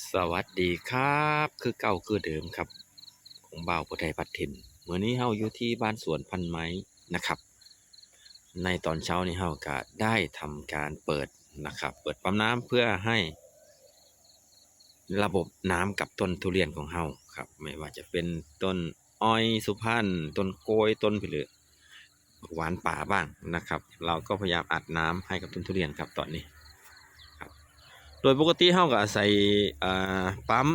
สวัสดีครับ คือเก่าคือเดิมครับ ของบ่าวผู้ไทยพัดถิ่นเมื่อนี้เฮาอยู่ที่บ้านสวนพันไม้นะครับ ในตอนเช้านี้เฮาก็ได้ทำการเปิดนะครับ เปิดปั๊มน้ำเพื่อให้ ระบบน้ำกับต้นทุเรียนของเฮาครับ ไม่ว่าจะเป็นต้นอ้อยสุพรรณต้นโกยต้นผลือหวานป่าบ้างนะครับ เราก็พยายามอัดน้ำให้กับต้นทุเรียนครับตอนนี้ โดยปกติเฮาก็อาศัยอ่ปั๊ม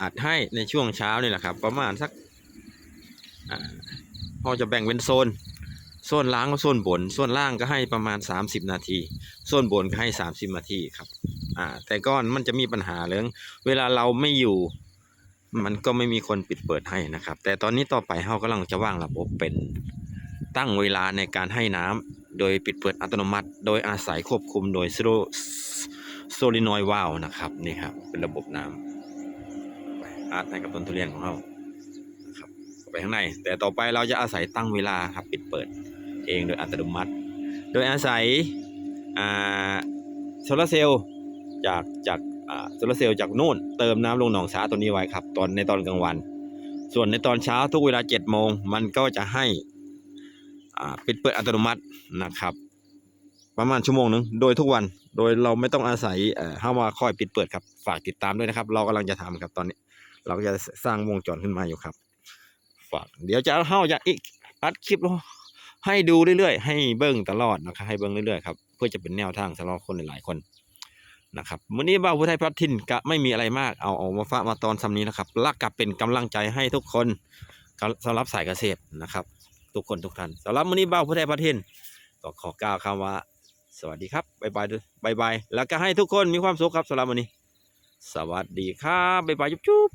อัดให้ในช่วงเช้านี่แหละครับ ประมาณสักเฮาจะแบ่งเป็นโซน โซนล่างกับโซนบนโซนล่างก็ให้ประมาณ 30 นาที โซนบนก็ให้ 30 นาทีครับอ่าแต่ก้อนมันจะมีปัญหาเรื่อง เวลาเราไม่อยู่ มันก็ไม่มีคนปิดเปิดให้นะครับ แต่ตอนนี้ต่อไปเฮากำลังจะว่างระบบเป็นตั้งเวลาในการให้น้ำโดยปิดเปิดอัตโนมัติ โดยอาศัยควบคุมโดย slow โโซลินอยวาลนะครับนี่ครับเป็นระบบน้ำอาร์ตให้กับต้นทุเรียนของเรานะครับไปข้างใน แต่ต่อไปเราจะอาศัยตั้งเวลาครับปิดเปิดเองโดยอัตโนมัติ โดยอาศัยโซลาร์เซลล์จากจากโซลาร์เซลล์จากนู่นเติมน้ำลงหนองสาตัวนี้ไว้ครับ ตอนในตอนกลางวัน ส่วนในตอนเช้าทุกเวลา7โมงมันก็จะให้ปิดเปิดอัตโนมัตินะครับ ประมาณชั่วโมงหนึ่งโดยทุกวันโดยเราไม่ต้องอาศัยเข้ามาคอยปิดเปิดครับฝากติดตามด้วยนะครับ เรากำลังจะทำครับตอนนี้ เราก็จะสร้างวงจรขึ้นมาอยู่ครับ ฝากเดี๋ยวจะเข้าจะอีกอัดคลิปให้ดูเรื่อยๆ ให้เบิ้งตลอดนะครับให้เบิ้งเรื่อยๆครับเพื่อจะเป็นแนวทางสำหรับคนหลายๆคนนะครับวันนี้บ่าวผู้ไทยพัดทินก็ไม่มีอะไรมากเอาเอามาฝากมาตอนซ้ำนี้นะครับลักกับเป็นกำลังใจให้ทุกคนสำหรับสายเกษตรนะครับ ทุกคนทุกท่านสำหรับวันนี้บ่าวผู้ไทยพัดทินก็ขอกล่าวคำว่า สวัสดีครับบายบายบายบายแล้วก็ให้ทุกคนมีความสุขครับสำหรับวันนี้ สวัสดีครับบายบายจุ๊บ